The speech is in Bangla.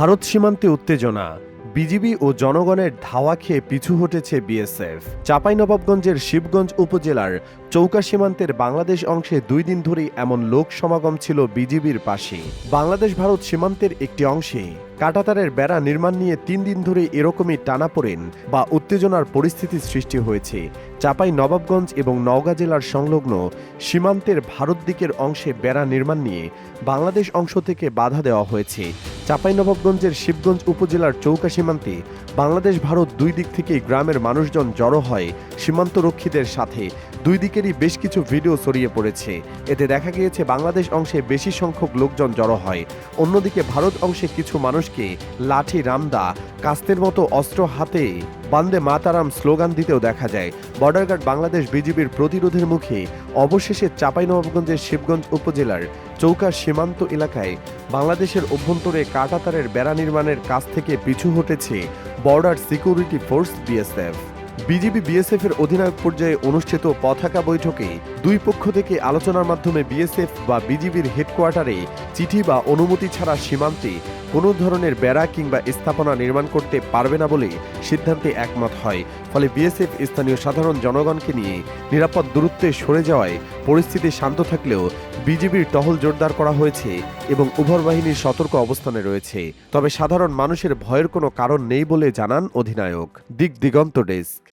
ভারত সীমান্তে উত্তেজনা, বিজিবি ও জনগণের ধাওয়া খেয়ে পিছু হটেছে বিএসএফ। চাঁপাইনবাবগঞ্জের শিবগঞ্জ উপজেলার চৌকা সীমান্তের বাংলাদেশ অংশে দুই দিন ধরেই এমন লোক সমাগম ছিল বিজিবির পাশে। বাংলাদেশ ভারত সীমান্তের একটি অংশে। কাটাতারের বেড়া নির্মাণ নিয়ে তিন দিন ধরে এরকমই টানাপোড়েন বা উত্তেজনার পরিস্থিতি সৃষ্টি হয়েছে। চাপাই নবাবগঞ্জ এবং নওগাঁ জেলার সংলগ্ন সীমান্তের ভারত দিকের অংশে বেড়া নির্মাণ নিয়ে বাংলাদেশ অংশ থেকে বাধা দেওয়া হয়েছে। চাঁপাইনবাবগঞ্জের শিবগঞ্জ উপজেলার চৌকা সীমান্তে বাংলাদেশ ভারত দুই দিক থেকে গ্রামের মানুষজন জড়ো হয় সীমান্তরক্ষীদের সাথে। দুই দিকেরই বেশ কিছু ভিডিও ছড়িয়ে পড়েছে। এতে দেখা গিয়েছে বাংলাদেশ অংশে বেশি সংখ্যক লোকজন জড়ো হয়। অন্যদিকে ভারত অংশে কিছু মানুষকে লাঠি, রামদা কাস্তের মতো অস্ত্র হাতে বান্দে মাতারাম স্লোগান দিতেও দেখা যায়। বর্ডার গার্ড বাংলাদেশ বিজিবির প্রতিরোধের মুখে অবশেষে চাঁপাইনবাবগঞ্জের শিবগঞ্জ উপজেলার চৌকা সীমান্ত এলাকায় বাংলাদেশের অভ্যন্তরে কাটাতারের বেড়া নির্মাণের কাছ থেকে পিছু হটেছে border security force BSF. BGB BSF এর অধিনায়ক পর্যায়ে অনুষ্ঠিত পতাকা বৈঠকে দুই পক্ষ থেকে আলোচনার মাধ্যমে বিএসএফ বা বিজিবির হেডকোয়ার্টারে চিঠি বা অনুমতি ছাড়া সীমান্তে কোনো ধরনের বেড়া কিংবা স্থাপনা নির্মাণ করতে পারবে না বলে সিদ্ধান্তে একমত হয়। ফলে বিএসএফ স্থানীয় সাধারণ জনগণকে নিয়ে নিরাপদ দূরত্বে সরে যাওয়ায় পরিস্থিতি শান্ত থাকলেও বিজিবির টহল জোরদার করা হয়েছে এবং উভয় বাহিনীর সতর্ক অবস্থানে রয়েছে। তবে সাধারণ মানুষের ভয়ের কোনো কারণ নেই বলে জানান অধিনায়ক। দিক দিগন্ত ডেস্ক।